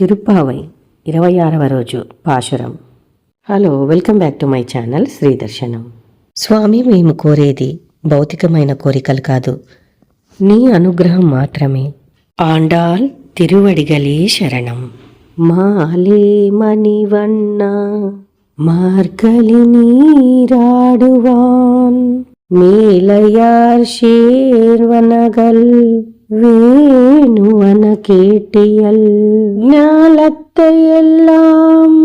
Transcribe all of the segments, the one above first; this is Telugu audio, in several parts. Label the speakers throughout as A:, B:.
A: తిరుప్పావై ఇరవై ఆరవ రోజు పాశురం hello welcome back to my channel Shri Darshanam స్వామి మేము కోరేది భౌతికమైన కోరికలు కాదు నీ అనుగ్రహం మాత్రమే ఆండాల్ తిరువడిగలే శరణం మాలే మణివన్న మార్గలి நீராடுவான் மேலையார் சேர்வனகள் வேணுவன கேட்டியல் ஞாலத்தை எல்லாம்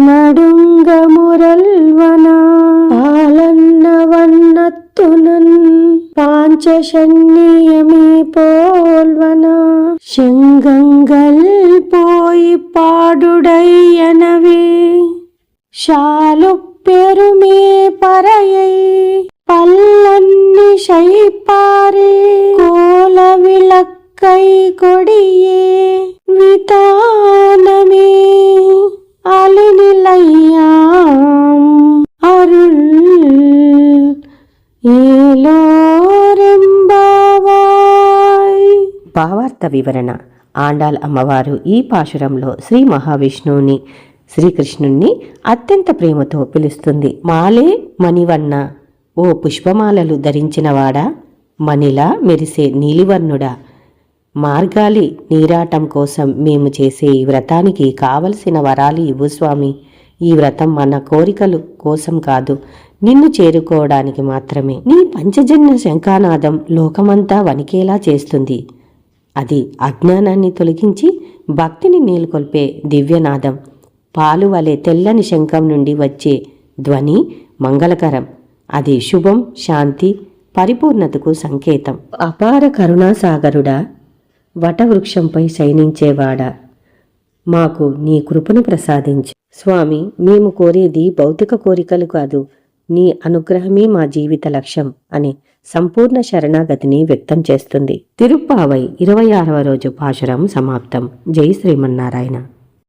A: நடுங்க முரல்வனா பாலன்ன வண்ணத்துனன் பாஞ்சசன்னியமே போல்வனா செங்கங்கள் போய் பாடுடை எனவே கொடியே விதானமே அலிநிலையாம் அருள் ఏలోరెంబావాయ్ భావార్థ వివరణ ఆండాల్ అమ్మవారు ఈ పాశురంలో శ్రీ మహావిష్ణువుని శ్రీకృష్ణుణ్ణి అత్యంత ప్రేమతో పిలుస్తుంది మాలే మణివన్న ఓ పుష్పమాలలు ధరించినవాడా మణిలా మెరిసే నీలివర్ణుడా మార్గాలి నీరాటం కోసం మేము చేసే ఈ వ్రతానికి కావలసిన వరాలు ఇవ్వు స్వామి. ఈ వ్రతం మన కోరికలు కోసం కాదు నిన్ను చేరుకోవడానికి మాత్రమే. నీ పంచజన్య శంఖానాదం లోకమంతా వణికేలా చేస్తుంది. అది అజ్ఞానాన్ని తొలగించి భక్తిని నేలుకొల్పే దివ్యనాదం. పాలు వలె తెల్లని శంఖం నుండి వచ్చే ధ్వని మంగళకరం. అది శుభం శాంతి పరిపూర్ణతకు సంకేతం. అపార కరుణాసాగరుడా వటవృక్షంపై శయనించేవాడా. మాకు నీ కృపను ప్రసాదించు. స్వామి మేము కోరేది భౌతిక కోరికలు కాదు. నీ అనుగ్రహమే మా జీవిత లక్ష్యం అనే సంపూర్ణ శరణాగతిని వ్యక్తం చేస్తుంది. తిరుప్పావై ఇరవై ఆరవ రోజు పాశురం సమాప్తం. జై శ్రీమన్నారాయణ.